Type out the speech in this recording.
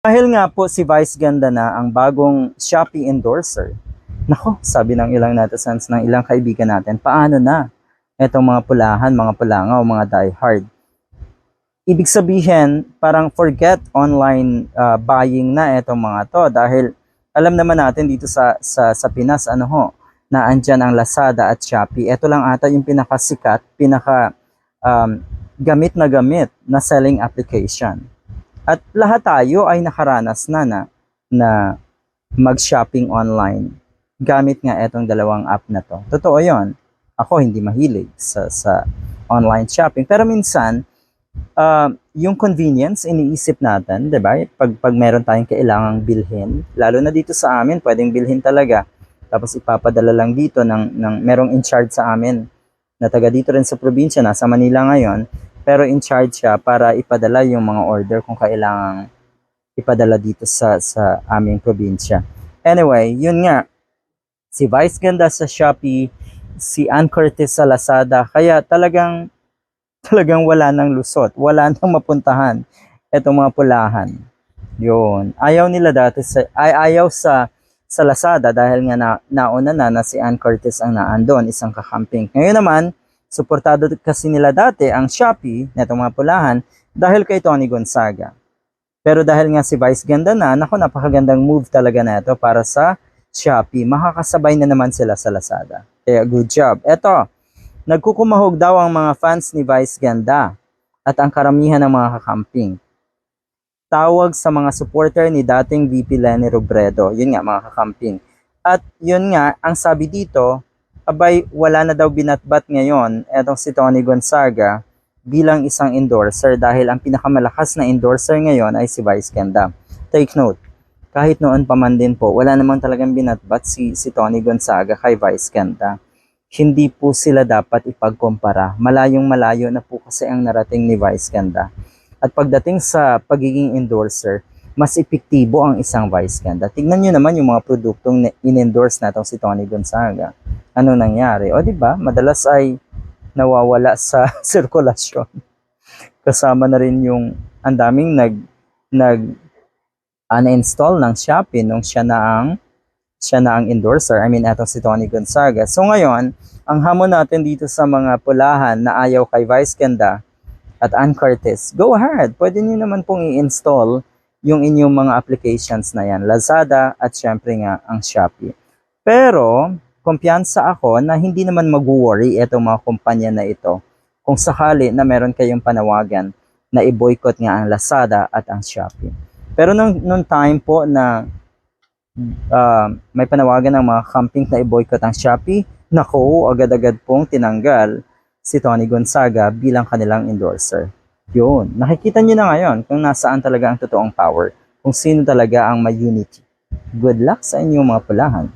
Dahil nga po si Vice Ganda na ang bagong Shopee endorser. Nako, sabi ng ilang netizens ng ilang kaibigan natin, paano na itong mga pulahan, mga pulangaw, mga diehard. Ibig sabihin, parang forget online uh, buying na itong mga to dahil alam naman natin dito sa sa sa Pinas ano ho, na andyan ang Lazada at Shopee. Ito lang ata yung pinakasikat, pinaka um, gamit na gamit na selling application. At lahat tayo ay nakaranas na na, na mag-shopping online gamit nga itong dalawang app na to. Totoo yon. Ako hindi mahilig sa, sa online shopping. Pero minsan, uh, yung convenience, iniisip natin, di ba? Pag, pag meron tayong kailangang bilhin, lalo na dito sa amin, pwedeng bilhin talaga. Tapos ipapadala lang dito ng, ng merong in charge sa amin na taga dito rin sa probinsya, nasa Manila ngayon, pero in charge siya para ipadala yung mga order kung kailangang ipadala dito sa sa aming probinsya. Anyway, yun nga. Si Vice Ganda sa Shopee, si Ann Curtis sa Lazada, kaya talagang talagang wala nang lusot, wala nang mapuntahan itong mga pulahan. Yun. Ayaw nila dati sa ay ayaw sa sa Lazada dahil nga na, nauna na na si Ann Curtis ang naandon, isang kakamping. Ngayon naman, suportado kasi nila dati ang Shopee, netong mga pulahan, dahil kay Tony Gonzaga. Pero dahil nga si Vice ganda na, nako napakagandang move talaga na ito para sa Shopee. Makakasabay na naman sila sa Lazada. Kaya good job. Ito, nagkukumahog daw ang mga fans ni Vice Ganda at ang karamihan ng mga kakamping. Tawag sa mga supporter ni dating VP Lenny Robredo. Yun nga, mga kakamping. At yun nga, ang sabi dito, abay wala na daw binatbat ngayon etong si Tony Gonzaga bilang isang endorser dahil ang pinakamalakas na endorser ngayon ay si Vice Ganda. Take note, kahit noon pa man din po, wala namang talagang binatbat si, si Tony Gonzaga kay Vice Ganda. Hindi po sila dapat ipagkumpara. Malayong malayo na po kasi ang narating ni Vice Ganda. At pagdating sa pagiging endorser, mas epektibo ang isang vice ganda. Tignan nyo naman yung mga produktong in-endorse natong si Tony Gonzaga. Ano nangyari? O di ba? Madalas ay nawawala sa sirkulasyon. Kasama na rin yung ang daming nag nag uninstall ng Shopee nung siya na ang siya na ang endorser. I mean, etong si Tony Gonzaga. So ngayon, ang hamon natin dito sa mga pulahan na ayaw kay Vice Ganda, at Ann Curtis, go ahead. Pwede niyo naman pong i-install yung inyong mga applications na yan. Lazada at syempre nga ang Shopee. Pero, kumpiyansa ako na hindi naman mag-worry itong mga kumpanya na ito kung sakali na meron kayong panawagan na i-boycott nga ang Lazada at ang Shopee. Pero nung, nung time po na uh, may panawagan ng mga camping na i-boycott ang Shopee, nako, agad-agad pong tinanggal si Tony Gonzaga bilang kanilang endorser. Yun, nakikita nyo na ngayon kung nasaan talaga ang totoong power, kung sino talaga ang may unity. Good luck sa inyong mga pulahan.